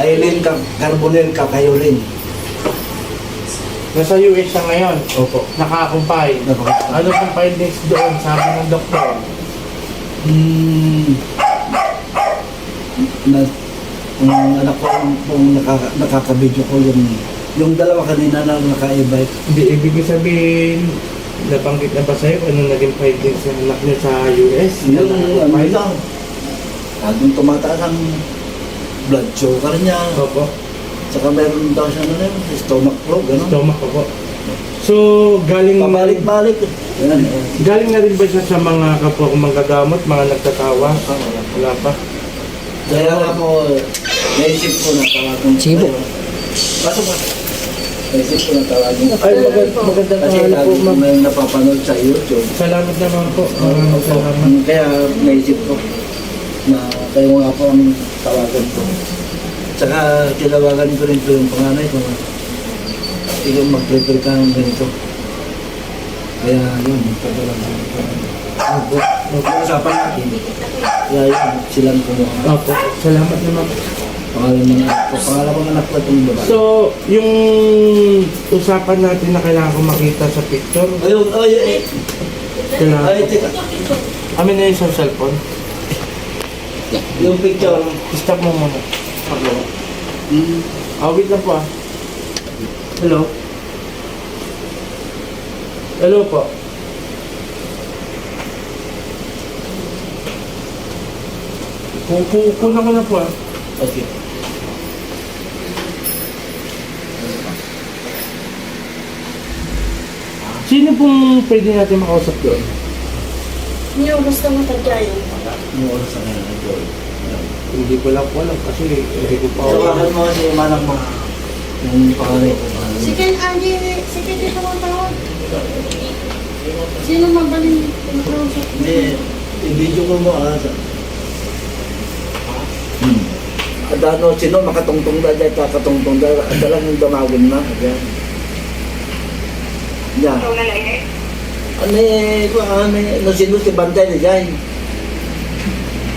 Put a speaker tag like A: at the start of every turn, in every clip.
A: Aileen Car- Carbonel Kakayorin.
B: Nasa US siya ngayon.
A: Opo.
B: Nakakumpay.
A: Napaka-
B: Ano pong findings doon, sabi ng doktor?
A: Hmm. Na, ang anak ko, kung nakaka, nakaka-video ko yung, yung dalawa kanina na naka-e-bike.
B: Hindi, ibig sabihin, nabanggit na ba sa'yo kung anong naging findings ng anak niyo sa US?
A: Yung ano
B: Nakakumpay?
A: lang, laging tumataas ang blood sugar niya.
B: Opo.
A: Saka meron daw siya ano yun, stomach flu, gano'n.
B: Stomach ko po. So, galing
A: Pabalik-balik. Yan, eh.
B: galing na rin ba siya sa mga kapwa kong manggagamot, mga nagtatawa? Wala pa.
A: Kaya nga po, naisip ko na tawagin.
C: Sibo.
A: Pasok ba? Naisip ko na tawagin.
B: Ay, magand magandang
A: Kasi
B: po,
A: lagi ko
B: ma'am.
A: may napapanood sa YouTube.
B: Salamat naman po.
A: Oo,
B: Maraming
A: opo.
B: salamat.
A: Kaya naisip ko na kayo nga po ang tawagan ko. Tsaka tinawagan ko rin po yung panganay ko ikaw mag-prepare ka ng ganito. Kaya yun, pagdalang ko. Nag-uusapan natin. Kaya yun, silang kumuha.
B: Opo, salamat naman.
A: Pangalan ng anak ko. Pangalan ko ng anak ko itong babae.
B: So, yung usapan natin na kailangan ko makita sa picture,
A: Ayun, ay, ay,
B: kailangan
A: ay, teka.
B: Amin na yung sa cellphone.
A: Yung picture.
B: Stop mo muna. Pagawa.
A: Hmm.
B: Ah, wait lang po ah. Hello? Hello po. Kuku, kunan ko na po ah.
A: Okay.
B: Sino pong pwede natin makausap doon?
C: Yung gusto mo tagyayin.
A: Yung oras na ngayon. Joy.
B: Hindi ko lang po alam kasi hindi ko pa
A: Tawagan mo kasi yung manang mo. Yung pangalan ko.
C: Si Ken Angie, si Ken dito ang tawag. Sino mabaling pinakausap?
A: Hindi, i-video ko mo ah. sa- Hmm. At ano, sino makatungtong na dahil kakatungtong dahil at alam yung damagin na. Yan. Yan. Ano eh, kung ano eh, no sino si Bantay na dyan.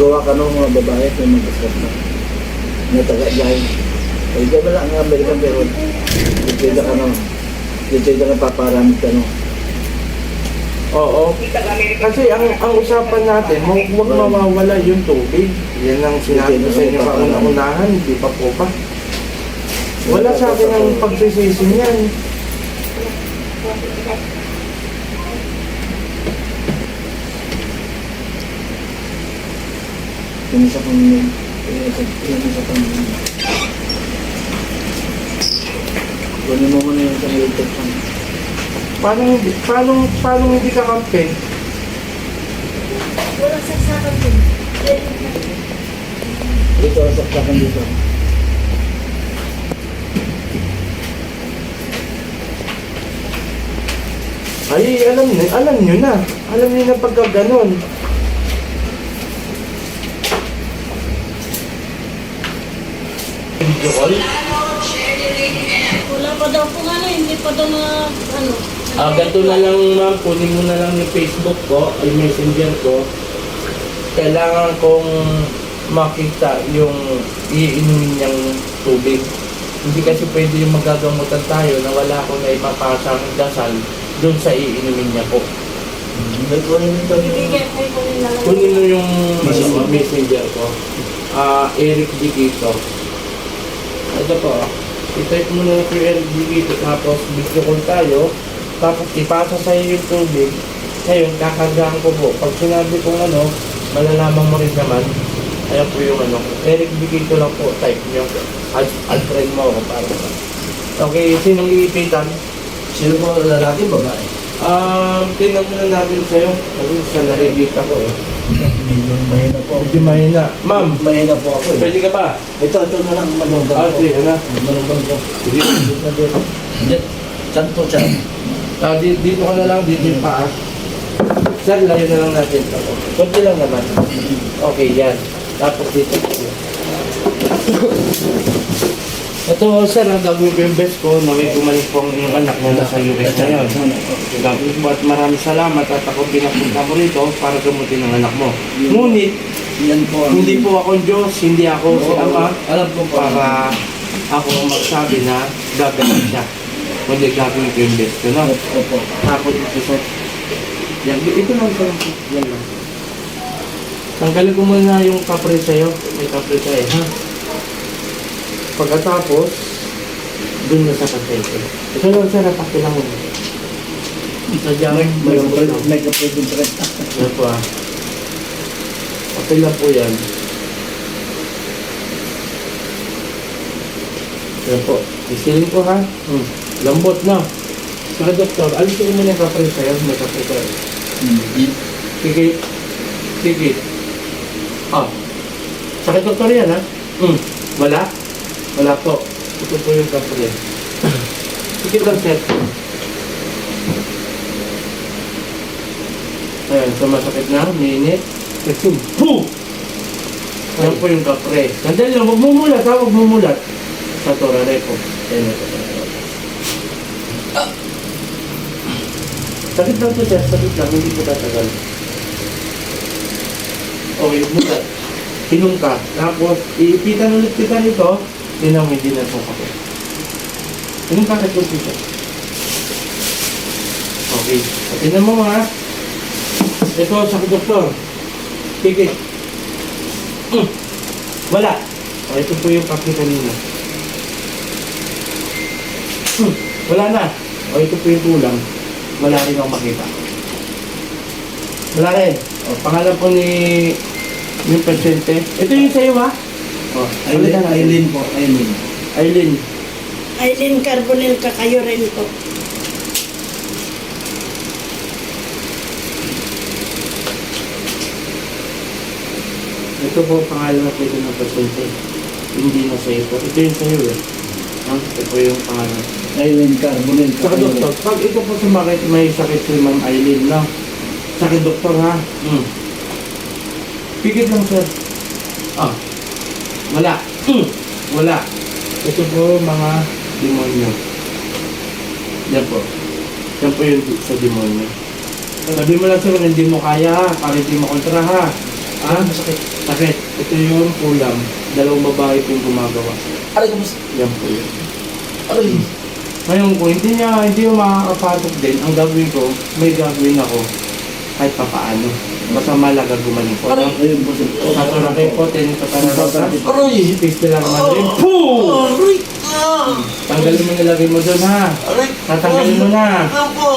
A: Gawa ka ng mga babae kay magkaskat na. Nga taga-jay. Ay, di ba lang ang American pero dito ka no. Dito ka paparamit ka no.
B: Oo. Kasi ang ang usapan natin, huwag mawawala yung tubig. Yan ang sinabi ko sa inyo kauna-unahan, hindi pa po ba? Wala sa akin ang pagsisisi niyan.
A: Yung isa pang yung isa pang Kunin mo muna yung electric fan.
B: Paano hindi, paano, paano hindi ka kampi?
C: Walang saksakan din.
A: Dito, saksakan dito.
B: Ay, alam niyo, alam niyo na. Alam niyo na pagka ganun. Video call?
C: Wala pa daw po ano, hindi pa daw na ano.
B: Ah, ganito na lang ma'am, kunin mo na lang yung Facebook ko, yung messenger ko. Kailangan kong makita yung iinumin niyang tubig. Hindi kasi pwede yung magagamutan tayo na wala akong naipapasang dasal doon sa iinumin niya po.
A: Kunin
C: na
B: mo yung
A: Messenger.
B: messenger ko. Ah, Eric Dikito. Ito po. I-type mo na yung Eric Dikito tapos video call tayo. Tapos ipasa sa iyo yung tubig. Ngayon, kakargahan ko po. Pag sinabi kong ano, malalaman mo rin naman. Ayan po yung ano. Eric Dikito lang po. Type nyo. Add, add friend mo ako para. Okay, sinong iipitan?
A: Sino mo lalaki, babae?
B: Um, tingnan muna natin sa'yo. Kasi sa nakikita ko eh.
A: Mahina po.
B: Medyo mahina. Ma'am,
A: Mahina po ako eh.
B: pwede ka ba?
A: Ito, ito na lang manugang
B: Ah, sige, ano?
A: Manugang ko.
B: Sige.
A: Hindi. Saan po siya?
B: Ah, di, dito ka na lang, dito yung paa. Sir, layo na lang natin. Ako. Kunti lang naman. Okay, yan. Tapos dito. Ito, sir, ang gagawin ko yung best ko na may gumaling po ang iyong anak na nasa US ngayon. At maraming salamat at ako pinapunta mo rito para gamutin ang anak mo. Ngunit,
A: Yan po ang...
B: hindi po ako Diyos, hindi ako si Ama
A: Alam ko po.
B: para ako magsabi na gagawin siya. Kundi gagawin ko yung best ko?
A: Opo.
B: Tapos ito sa... Yan, ito lang lang. Yan lang. Tanggalin ko muna yung kapre sa'yo. May kapre sa'yo, ha? Pagkatapos, dun na sa pasyente. Ito lang sir, napaki lang mo. Sadya
A: May, may, kapatid pa rin.
B: Yan po ah. Papel lang po yan. Yan po. Isilin ko ha. Hmm. Lambot na. Saka doktor, alisin ko muna yung kapre sa'yo. May kapre sa'yo.
A: Hmm.
B: Sige. Sige. Ah. Sakit doktor yan ha? Hmm. Wala? Wala po. Ito po yung kapre. Sige lang sir. Ayan, sumasakit na, minit. Kasi, pu! Ayan po yung kapre. Sandali lang, huwag mumulat ha, huwag mumulat. Sa torare po. Ayan ito. Sakit lang po sir, sakit lang, hindi po tatagal. Okay, mulat. Hinong ka. Tapos, iipitan ulit kita nito, tinan mo hindi na po kapre. Hinong ka kahit kunti siya. Okay. At tinan mo mga ito sa doktor. Sige. Mm. Wala. O, ito po yung kape kanina. Mm. Wala na. O, ito po yung kulang. Wala rin akong makita. Wala rin. O, pangalan po ni yung pasyente. Ito yung sa'yo ha? O,
A: Aileen, Aileen po. Aileen.
B: Aileen.
C: Aileen Carbonel kakayo rin ko.
B: Ito po ang pangalan na pwede ng pasyente. Hindi na sa'yo po. Ito yung sa'yo eh. Ha? Ito po yung pangalan.
A: Aileen Carbonell.
B: Saka doktor, pag ito po sumakit, may sakit si Ma'am Eileen, no? Sakit doktor ha? Mm. Pigit lang sir. Ah. Wala. Mm. Wala. Ito po mga demonyo. Yan po. Yan po yung sa demonyo. Sabi mo lang sir, hindi mo kaya ha, para hindi mo kontra ha. Ha? Sakit. Sakit. Ito yung kulam. Dalawang babae po yung gumagawa.
A: Aray, kamusta?
B: Yan po yun.
A: Aray.
B: Ngayon, kung hindi niya, hindi mo makakapatok din, ang gagawin ko, may gagawin ako kahit pa paano. Basta malaga gumaling po.
A: Aray. Ayun po sir.
B: Katura kayo po, tenin ka para sa
A: Aray.
B: Na lang naman rin. Poo! Tanggalin mo nilagay mo doon ha. Tatanggalin mo na.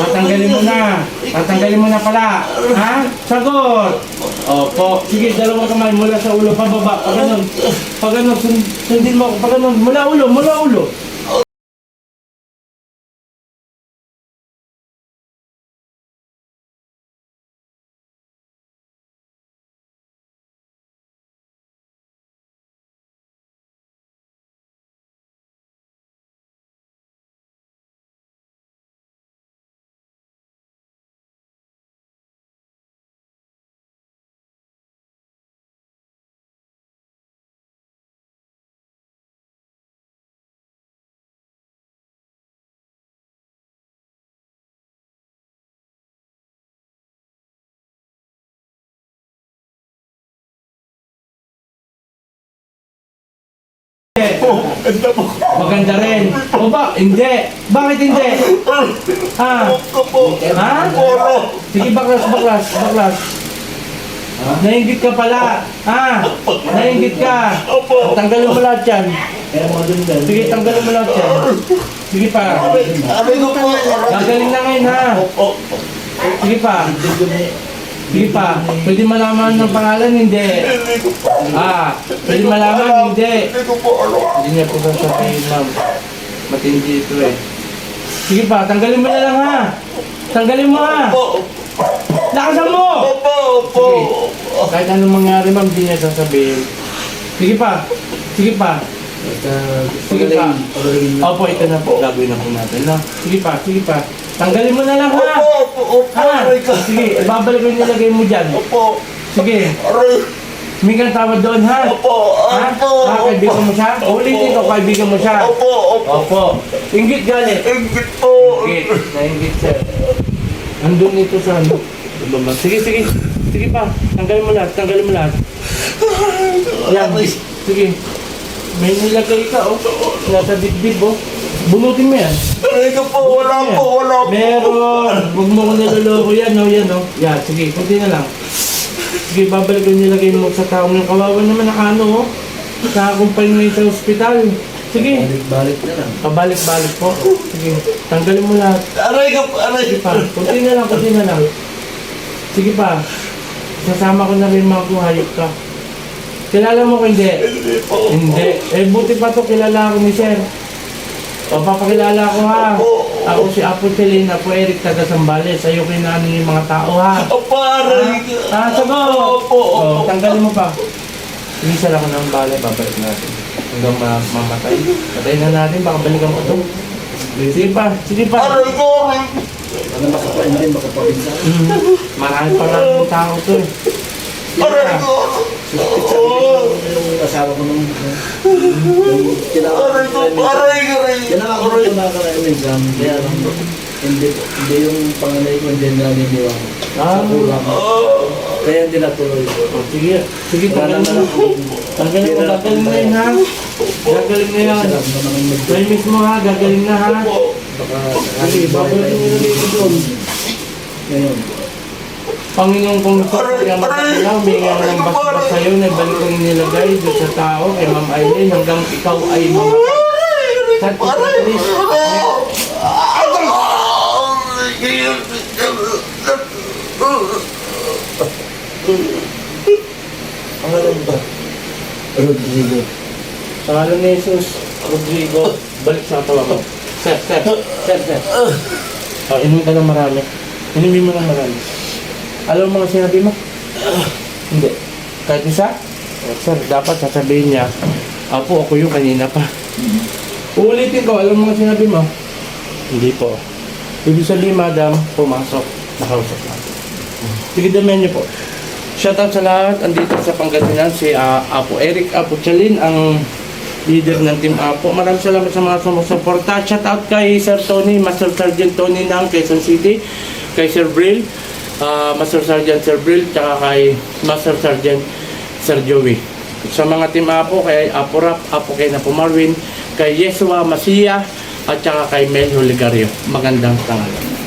B: Tatanggalin mo na. Tatanggalin mo na pala. Ha? Sagot! Opo. Sige, dalawang kamay mula sa ulo pababa. Pag ganun. Pag ganun, sun- sundin mo ako. Pag ganun, mula ulo, mula ulo. Maganda rin. O ba? Hindi. Bakit hindi? Ha? Ha? Sige, baklas, baklas, baklas. Nainggit ka pala. Ha? Nainggit ka. Tanggalin mo lahat yan. Sige, tanggalin mo lahat yan. Sige pa. Gagaling na ngayon ha. Sige pa. Sige pa. Pwede malaman ng pangalan? Hindi. Ah, pwede malaman? Hindi. Hindi niya po sasabihin, ma'am. Matindi ito eh. Sige pa, tanggalin mo na lang ha. Tanggalin mo ha! Lakasan mo!
D: opo, opo.
B: Kahit anong mangyari ma'am, di niya sasabihin. Sige pa. Sige pa. Sige pa. Opo, ito na po. Gagawin na po natin. No? Sige pa, sige pa. Tanggalin mo na lang ha!
D: Opo, opo, opo.
B: Ha?
D: Aray ko.
B: Sige, babalik ko yung nilagay mo dyan.
D: Opo,
B: Sige,
D: aray.
B: ng tawad doon ha?
D: Opo,
B: Ha?
D: opo.
B: Ha? Kaibigan mo siya? Ulitin ko, kaibigan mo siya.
D: Opo, opo.
B: Opo. Inggit galit.
D: Ingit po.
B: Inggit. Nainggit sir. Andun ito sa ano. Diba ba? Sige, sige. Sige pa. Tanggalin mo lahat. Tanggalin mo lahat. Yan. Sige. May nilagay ka, oh. Nasa dibdib, oh. Bunutin mo yan.
D: Aray ko po, wala po, wala po.
B: Meron. Huwag mo ko niloloko yan, oh. Yan, oh. Yan, sige. Kunti na lang. Sige, babalik ko nilagay mo sa taong yung kawawa naman na ano, oh. Nakakumpay ngayon sa ospital. Sige.
A: Balik-balik na lang.
B: Pabalik-balik po. Sige. Tanggalin mo lahat.
D: Aray ko po, aray.
B: Sige pa. Kunti na lang, kunti na lang. Sige pa. Sasama ko na rin mga kuhayop ka. Kilala mo ko hindi?
D: Hindi po.
B: Hindi. Eh, buti pa to kilala ako ni Sir. O, papakilala ko ha. Ako si Apo Chelin, Apo Eric, taga Sambales. Ayoko yung ano yung mga tao ha.
D: Opo, aray ko.
B: Ah, sagot!
D: Opo,
B: O,
D: opo.
B: tanggalin mo pa. Isa lang ako ng balay, babalik natin. Hanggang ma- mamatay. Patay na natin, baka balikan ko ito. Sige pa, sige pa.
D: Aray ko, aray ko.
A: Ano makapain din, makapabinsan.
B: Mm. Marami pa lang yung tao to eh.
D: Aray ko. Oh,
A: Yung asawa ko nung
D: Aray ko,
A: ko
D: aray ko, aray.
A: Tinawag ko
D: Aray.
A: Yung mga ka-exam. Kaya lang, hindi, hindi yung panganay ko hindi naniniwala.
B: Ah.
A: Sa kulang.
D: Oh,
A: Kaya hindi natuloy ko.
B: O, sige, sige,
A: naman
B: mo. Tanggalin mo, gagaling na yun ha. Gagaling na yan.
A: Mag-
B: Promise mo ha, gagaling na ha.
A: Baka
B: Sige, babalik mo na dito doon.
A: Ngayon.
B: Panginoon kung gusto ko kaya matakila, humingi ako ng basbas sa'yo, nagbalik ko yung nilagay doon sa tao, kay Ma'am Aileen, hanggang ikaw ay mamatay. Sa Chris,
A: Pangalan ba? Rodrigo.
B: sa ngalan ni Jesus, Rodrigo, balik sa tawa ko. Sir, sir, sir, sir. Oh, inumin ka ng marami. Inumin mo ng marami. Alam mo mga sinabi mo? Hindi. Kahit isa? Oh, sir, dapat sasabihin niya, Apo, ako yung kanina pa. Uulitin ko, alam mo sinabi mo? Hindi po. Ibig sabihin, madam, pumasok. Nakausap na. Sige, damihan niyo po. Shoutout sa lahat. Andito sa Pangasinan si ah, Apo Eric Apo Chalin, ang leader ng Team Apo. Maraming salamat sa mga sumusuporta. Shoutout kay Sir Tony, Master Sergeant Tony ng Quezon City, kay Sir Brill, ah, Master Sergeant Sir Brill, tsaka kay Master Sergeant Sir Joey. Sa mga Team Apo, kay Apo Rap, Apo kay Napo Marvin, kay Yesua Masia, at tsaka kay Mel Huligario. Magandang tanghali.